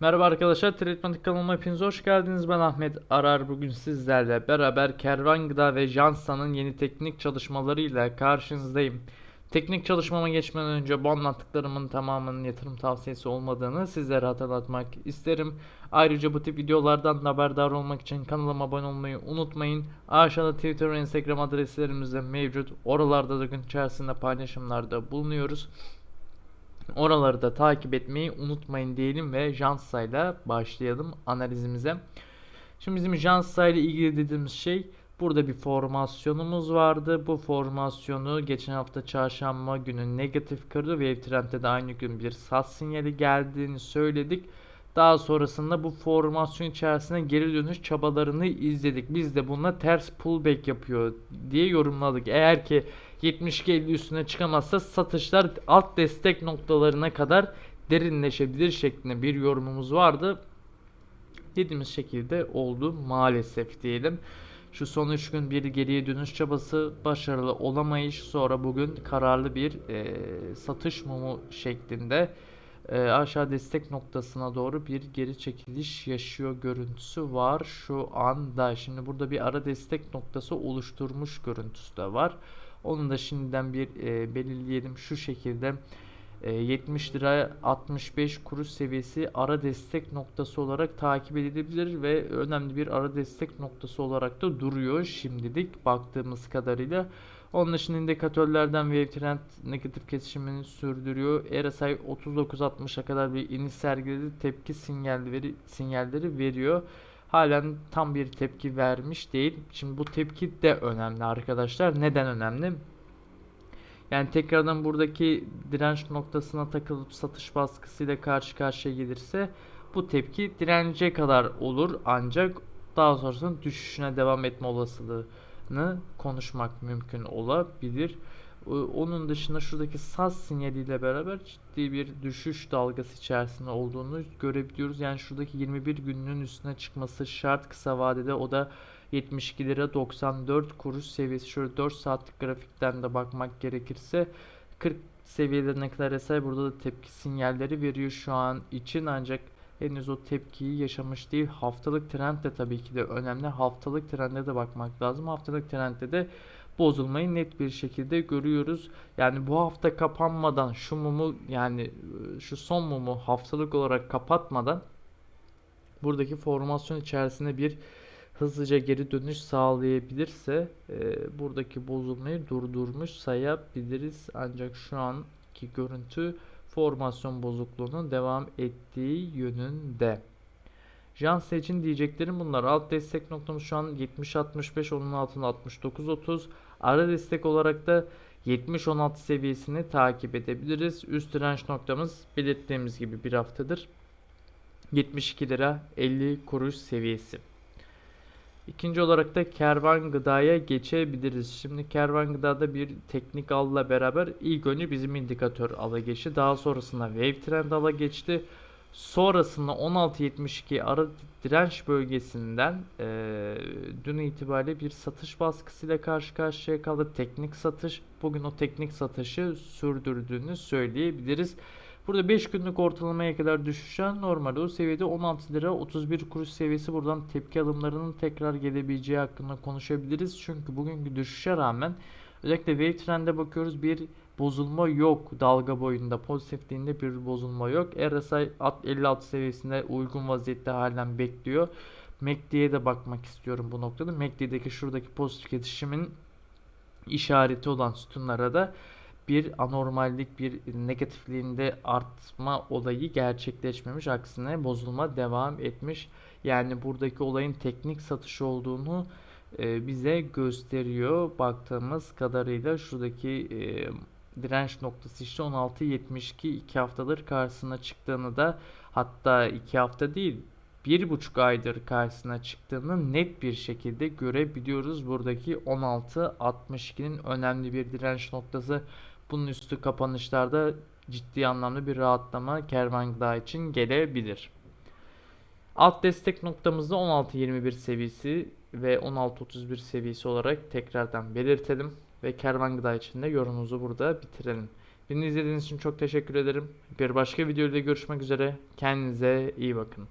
Merhaba arkadaşlar, Tretmatik kanalıma hepiniz hoş geldiniz. Ben Ahmet Arar. Bugün sizlerle beraber Kervan Gıda ve Jansa'nın yeni teknik çalışmalarıyla karşınızdayım. Teknik çalışmama geçmeden önce bu anlattıklarımın tamamının yatırım tavsiyesi olmadığını sizlere hatırlatmak isterim. Ayrıca bu tip videolardan da haberdar olmak için kanalıma abone olmayı unutmayın. Aşağıda Twitter ve Instagram adreslerimiz de mevcut. Oralarda da gün içerisinde paylaşımlarda bulunuyoruz. Oraları da takip etmeyi unutmayın diyelim ve Jansa ile başlayalım analizimize. Şimdi bizim Jansa ile ilgili dediğimiz şey burada bir formasyonumuz vardı. Bu formasyonu geçen hafta çarşamba günü negatif kırdı. Wave Trend'de de aynı gün bir sat sinyali geldiğini söyledik. Daha sonrasında bu formasyon içerisine geri dönüş çabalarını izledik. Biz de bununla ters pullback yapıyor diye yorumladık. Eğer ki 72.50 üstüne çıkamazsa satışlar alt destek noktalarına kadar derinleşebilir şeklinde bir yorumumuz vardı. Dediğimiz şekilde oldu maalesef diyelim. Şu son 3 gün bir geriye dönüş çabası başarılı olamayış sonra bugün kararlı bir e, satış mumu şeklinde e, aşağı destek noktasına doğru bir geri çekiliş yaşıyor görüntüsü var şu anda. Şimdi burada bir ara destek noktası oluşturmuş görüntüsü de var. Onu da şimdiden bir e, belirleyelim şu şekilde. E, 70 lira 65 kuruş seviyesi ara destek noktası olarak takip edilebilir ve önemli bir ara destek noktası olarak da duruyor şimdilik baktığımız kadarıyla. Onun dışında indikatörlerden Wave Trend negatif kesişimini sürdürüyor. RSI 39.60'a kadar bir iniş sergiledi. Tepki sinyalleri, sinyalleri veriyor. Halen tam bir tepki vermiş değil. Şimdi bu tepki de önemli arkadaşlar. Neden önemli? Yani tekrardan buradaki direnç noktasına takılıp satış baskısıyla karşı karşıya gelirse bu tepki dirence kadar olur ancak daha sonrasında düşüşüne devam etme olasılığını konuşmak mümkün olabilir. Ee, Onun dışında şuradaki saz sinyaliyle beraber ciddi bir düşüş dalgası içerisinde olduğunu görebiliyoruz. Yani şuradaki 21 gününün üstüne çıkması şart kısa vadede o da 72 lira 94 kuruş seviyesi. Şöyle 4 saatlik grafikten de bakmak gerekirse 40 seviyelerine kadar eser burada da tepki sinyalleri veriyor şu an için ancak henüz o tepkiyi yaşamış değil. Haftalık trend de tabii ki de önemli. Haftalık trende de bakmak lazım. Haftalık trendde de bozulmayı net bir şekilde görüyoruz. Yani bu hafta kapanmadan şu mumu yani e, şu son mumu haftalık olarak kapatmadan buradaki formasyon içerisinde bir hızlıca geri dönüş sağlayabilirse e, buradaki bozulmayı durdurmuş sayabiliriz. Ancak şu anki görüntü formasyon bozukluğunun devam ettiği yönünde. Jansse için diyeceklerim bunlar. Alt destek noktamız şu an 70-65 onun altında 69-30. Ara destek olarak da 70-16 seviyesini takip edebiliriz. Üst direnç noktamız belirttiğimiz gibi bir haftadır 72 lira 50 kuruş seviyesi. İkinci olarak da kervan gıdaya geçebiliriz. Şimdi kervan gıdada bir teknik alla beraber ilk önce bizim indikatör ala geçti. Daha sonrasında wave trend ala geçti. Sonrasında 16.72 ara direnç bölgesinden e, dün itibariyle bir satış baskısıyla karşı karşıya kaldı. Teknik satış bugün o teknik satışı sürdürdüğünü söyleyebiliriz. Burada 5 günlük ortalamaya kadar düşüşen normalde o seviyede 16 lira 31 kuruş seviyesi buradan tepki alımlarının tekrar gelebileceği hakkında konuşabiliriz. Çünkü bugünkü düşüşe rağmen özellikle wave trend'e bakıyoruz bir bozulma yok dalga boyunda pozitifliğinde bir bozulma yok. RSI 56 seviyesinde uygun vaziyette halen bekliyor. MACD'ye de bakmak istiyorum bu noktada. MACD'deki şuradaki pozitif kesişimin işareti olan sütunlara da bir anormallik, bir negatifliğinde artma olayı gerçekleşmemiş. Aksine bozulma devam etmiş. Yani buradaki olayın teknik satış olduğunu e, bize gösteriyor. Baktığımız kadarıyla şuradaki e, direnç noktası işte 16.72 2 haftadır karşısına çıktığını da hatta 2 hafta değil bir buçuk aydır karşısına çıktığını net bir şekilde görebiliyoruz. Buradaki 16.62'nin önemli bir direnç noktası. Bunun üstü kapanışlarda ciddi anlamda bir rahatlama kervan gıda için gelebilir. Alt destek noktamızda 16.21 seviyesi ve 16.31 seviyesi olarak tekrardan belirtelim ve kervan gıda için de yorumumuzu burada bitirelim. Beni izlediğiniz için çok teşekkür ederim. Bir başka videoda görüşmek üzere. Kendinize iyi bakın.